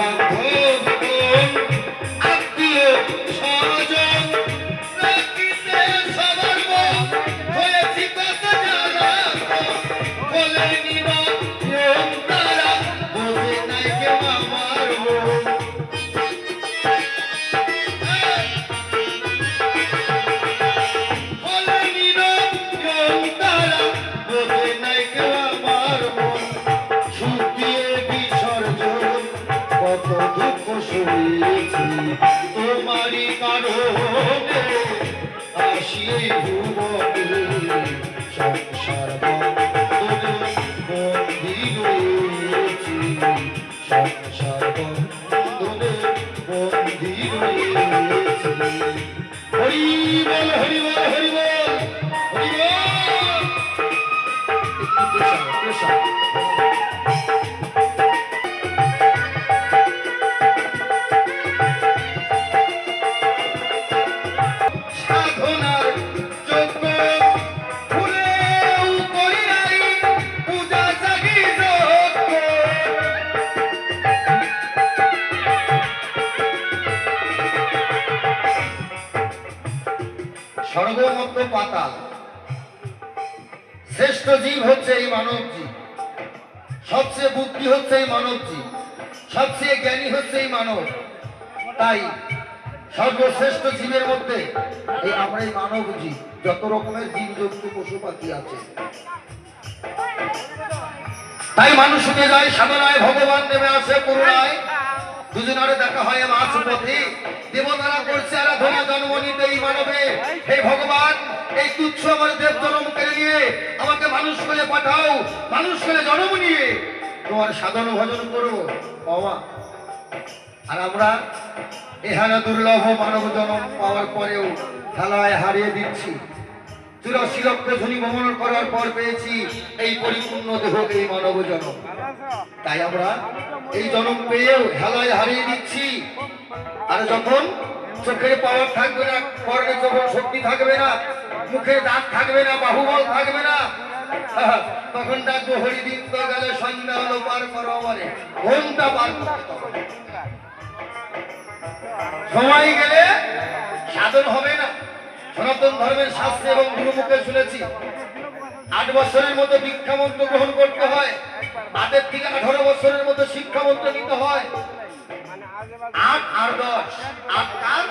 বাঁধে কত দুঃখ শুনেছি। তোমারই কারণে স্বর্গমত্ত পাতাল। শ্রেষ্ঠ জীব হচ্ছে এই মানব জীব সবচেয়ে বুদ্ধি হচ্ছে এই মানব জীব সবচেয়ে জ্ঞানী হচ্ছে এই মানব। তাই সর্বশ্রেষ্ঠ জীবের মধ্যে এই আমরা এই মানব জীব যত রকমের জীব জন্তু পশু পাখি আছে। তাই মানুষ যায়, সাধনায় ভগবান নেমে আসে করুণায়। দুজনের দেখা হয় মাছ পথে দেবতারা করছে আরাধনা জন্ম নিতে এই মানবে। হে ভগবান, এই তুচ্ছ আমার দেব জন্ম কেড়ে নিয়ে আমাকে মানুষ করে পাঠাও, মানুষ করে জন্ম নিয়ে। তোমার সাধন ভজন করো, বাবা। আর আমরা এখানে দুর্লভ মানব জন্ম পাওয়ার পরেও খেলায় হারিয়ে দিচ্ছি। লক্ষ ধ্বনি ভ্রমণ করার পর পেয়েছি এই পরিপূর্ণ দেহ এই মানব জন্ম। তাই আমরা এই জন্ম পেয়েও হেলায় হারিয়ে দিচ্ছি। আর যখন চোখের পাওয়ার থাকবে না কর্ণে যখন শক্তি থাকবে না মুখে দাঁত থাকবে না, বাহুবল থাকবে না, তখন ডাকবো হরিদিন তো গেলে সন্ধ্যা হলো পার করো আমারে ঘণ্টা পার সময় গেলে সাধন হবে না। সনাতন ধর্মের শাস্ত্রে এবং গুরুমুখে শুনেছি। আট বছরের মতো দীক্ষামন্ত্র গ্রহণ করতে হয়। আটের থেকে আঠারো বছরের মতো শিক্ষামন্ত্র নিতে হয়। আট আর দশ। আট কাল